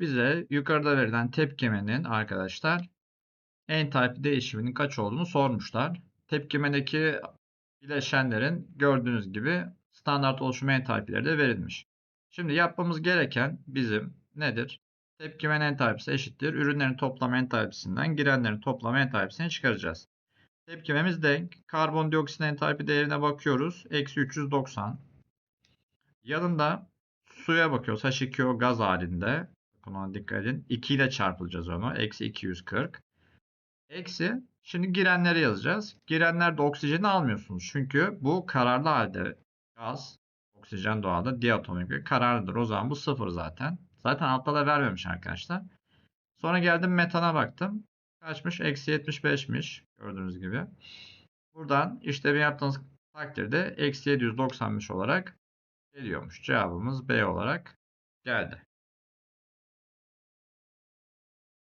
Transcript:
bize yukarıda verilen tepkimenin arkadaşlar entalpi değişiminin kaç olduğunu sormuşlar. Tepkimedeki bileşenlerin gördüğünüz gibi standart oluşum entalpileri de verilmiş. Şimdi yapmamız gereken bizim nedir? Tepkimenin entalpisi eşittir. Ürünlerin toplam entalpisinden girenlerin toplam entalpisini çıkaracağız. Tepkimemiz denk. Karbondioksit entalpi değerine bakıyoruz. Eksi 390. Yanında suya bakıyoruz. H2O gaz halinde. Ona dikkat edin. 2 ile çarpılacağız onu. Eksi 240. Eksi. Şimdi girenleri yazacağız. Girenlerde oksijeni almıyorsunuz. Çünkü bu kararlı halde gaz. Oksijen doğada diatomik ve kararlıdır. O zaman bu sıfır zaten. Zaten altta da vermemiş arkadaşlar. Sonra geldim metana baktım. Kaçmış? Eksi 75'miş. Gördüğünüz gibi. Buradan işlemi yaptığınız takdirde eksi 795 olarak geliyormuş. Cevabımız B olarak geldi.